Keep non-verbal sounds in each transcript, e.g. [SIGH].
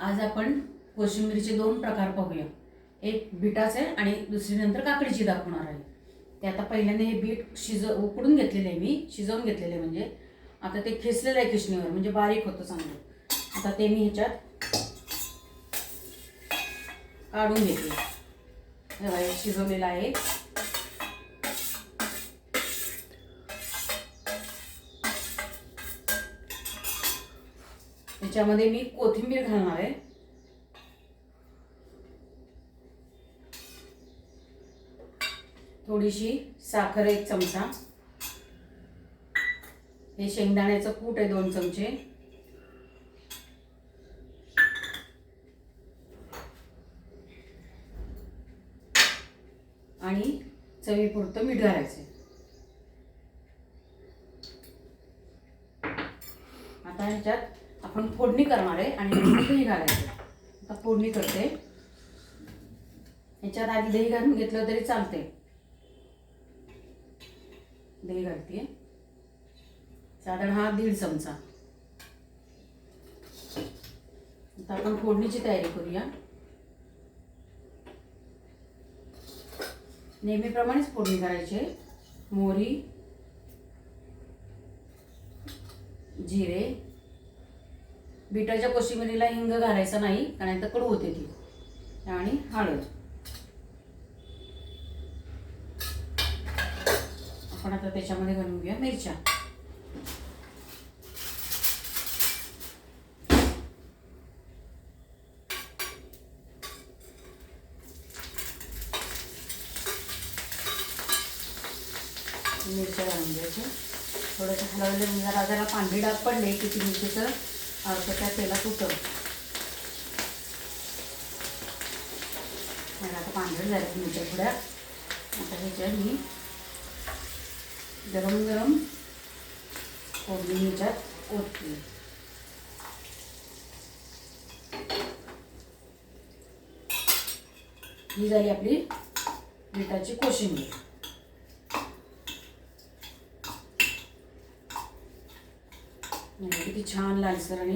आज आपण कोशिंबीरचे दोन प्रकार पाहूया. एक बिटाचे आणि दुसरी नंतर काकडीची दाखवणार आहे. ते आता पहिल्यांदा हे बीट शिज उकडून घेतलेले आहे मी शिजवून घेतलेले आहे म्हणजे. आता ते खेचलेलं आहे किशणीवर म्हणजे बारीक होतं चांगलं. आता ते मी ह्याच्यात काढून घेते हे शिजवलेलं आहे. ह्याच्यामध्ये मी कोथिंबीर घालणार आहे. थोडीशी साखर एक चमचा. हे शेंगदाण्याचं कूट आहे दोन चमचे. आणि चवीपुरतं मीठ घालायचं आता ह्याच्यात आपण फोडणी करणार आहे आणि [COUGHS] दही घालायचं आता फोडणी करते. याच्यात आधी दही घालून घेतलं तरी चालते दही घालते साधारण हा दीड चमचा. आता आपण फोडणीची तयारी करूया. नेहमीप्रमाणेच फोडणी करायची आहे. मोहरी जिरे बिटाच्या कोशिंबिरीला हिंग घालायचा नाही कारण तर कडू होते ती. आणि हळद. आपण आता त्याच्यामध्ये घालून घेऊया मिरच्या. मिरच्या घालून घ्यायच्या. थोडंसं हलवलं जरा जरा पांढरी डाग पडले की ती मिरचीचं त्या तेलात उतर आता पांढरे झालं मिरच्या थोड्या आता ह्याच्यात मी गरम गरम कोबी ह्याच्यात ओतली ही झाली आपली बिटाची कोशिंबीर. म्हणजे किती छान लालसर आणि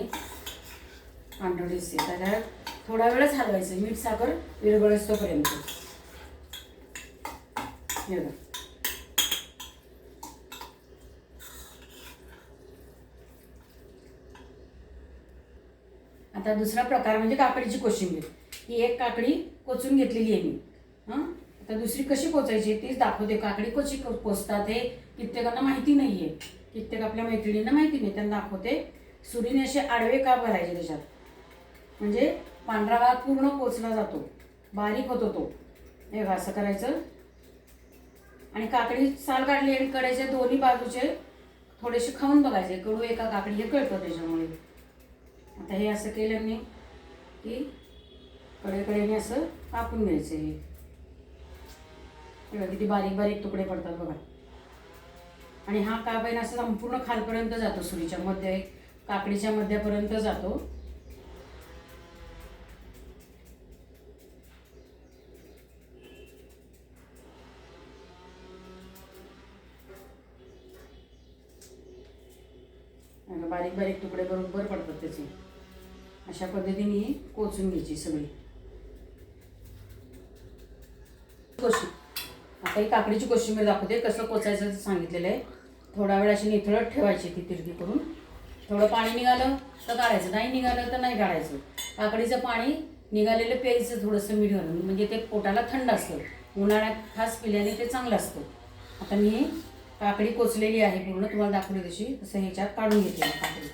पांढरं दिसते त्याला थोडा वेळच हलवायचं. मीठ साखर विरगळ तोपर्यंत हे बघा. आता दुसरा प्रकार म्हणजे काकडीची कोशिंबीर. ही एक काकडी कोचून घेतलेली आहे मी. हां? आता दुसरी कशी कोचायची तीच दाखवते. काकडी कशी को- कोचतात हे कित्येकांना माहिती नाही आहे कित्येक आपल्या मैत्रिणींना माहिती नाही त्यांना दाखवते. सुरीने असे आडवे का भरायचे त्याच्यात? म्हणजे पांढरा भाग पूर्ण कोचला जातो. बारीक होतो तो. हे असं करायचं. आणि काकडी साल काढली आणि कडायचे दोन्ही बाजूचे थोडेसे खाऊन बघायचे. कडू एका काकडी हे कळतं त्याच्यामुळे. आता हे असं केलं मी की कडेकडेने असं कापून घ्यायचं हे. किती बारीक बारीक तुकडे पडतात बघा. आणि हा काबेन असा असं संपूर्ण खालपर्यंत जातो सुरीच्या मध्ये काकडीच्या मध्यापर्यंत जातो. बारीक बारीक तुकडे बरोबर पडतात त्याचे. अशा पद्धतीने ही कोचून घ्यायची सगळी. कोशी आता ही काकडीची कोशिंबीर दाखवते. कसं कोचायचं सांगितलेलं आहे. थोडा वेळ अशी निथळत ठेवायची ती तिरकी करून. थोडं पाणी निघालं तर काढायचं. नाही निघालं तर नाही काढायचं. काकडीचं पाणी निघालेलं प्यायचं थोडंसं मीठ घालून म्हणजे ते पोटाला थंड असतं. उन्हाळ्यात खास पिल्याने ते चांगलं असतं. आता मी काकडी कोचलेली आहे पूर्ण. तुम्हाला दाखवली तशी. तसं ह्याच्यात काढून घेते काकडी.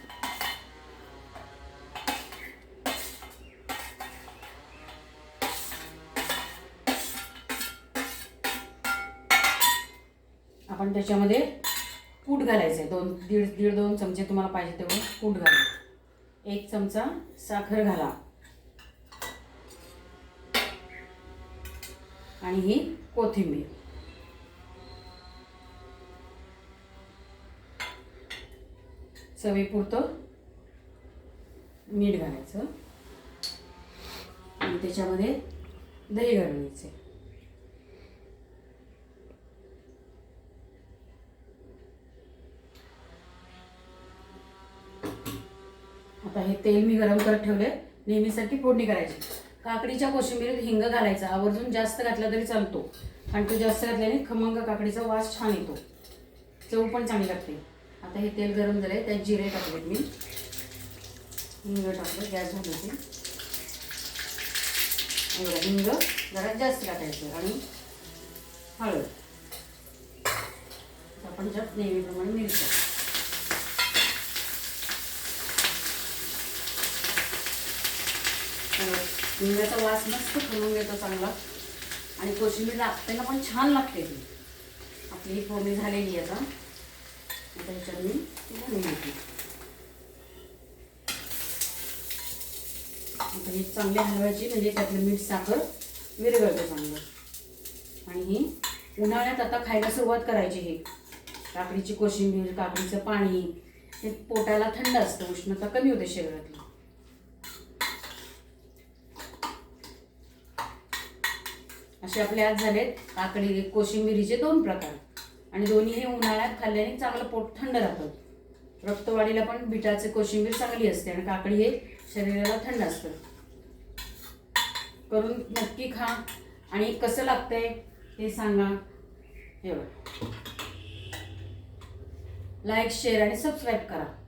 आपण त्याच्यामध्ये कूट घालायचं आहे दोन दीड दीड दोन चमचे तुम्हाला पाहिजे तेवढं कूट घाला. एक चमचा साखर घाला. आणि ही कोथिंबीर. चवीपुरतं मीठ घालायचं. आणि त्याच्यामध्ये दही घालायचे आता हे तेल मी गरम करत ठेवले नेहमीसाठी फोडणी करायची. काकडीच्या कोशिंबीरीत हिंग घालायचा आवर्जून जास्त घातला तरी चालतो. आणि तो जास्त घातल्याने खमंग काकडीचा वास छान येतो. चव पण चांगली लागते. आता हे तेल गरम झालंय त्यात जिरे टाकलेत मी. हिंग टाकलं गॅस झालं ते एवढं हिंग जरा जास्त टाकायचं आणि हळद. आपण ज्यात नेहमीप्रमाणे मिरच्या हिंगाचा वास मस्त खमंग घेतो चांगला. आणि कोशिंबीर लागताना पण छान लागते ती. आपली ही फोडणी झालेली आहे आता. आता ह्याच्यात मी घालून घेते आता ही चांगली हलवायची म्हणजे त्यातलं मीठ साखर विरघळतं चांगलं. आणि ही उन्हाळ्यात आता खायला सुरुवात करायची हे. काकडीची कोशिंबीर काकडीचं पाणी हे पोटाला थंड असतं उष्णता कमी होते शरीरातली. असे आपले आज झालेत. काकडी कोशिंबिरीचे दोन प्रकार. आणि दोन्ही हे उन्हाळ्यात खाल्ल्याने चांगलं पोट थंड राहतं. रक्तवाढीला पण बिटाचे कोशिंबीर चांगली असते आणि काकडी हे शरीराला थंड असतं. करून नक्की खा. आणि कसं लागतंय ते सांगा. एवढं लाईक शेअर आणि सबस्क्राईब करा.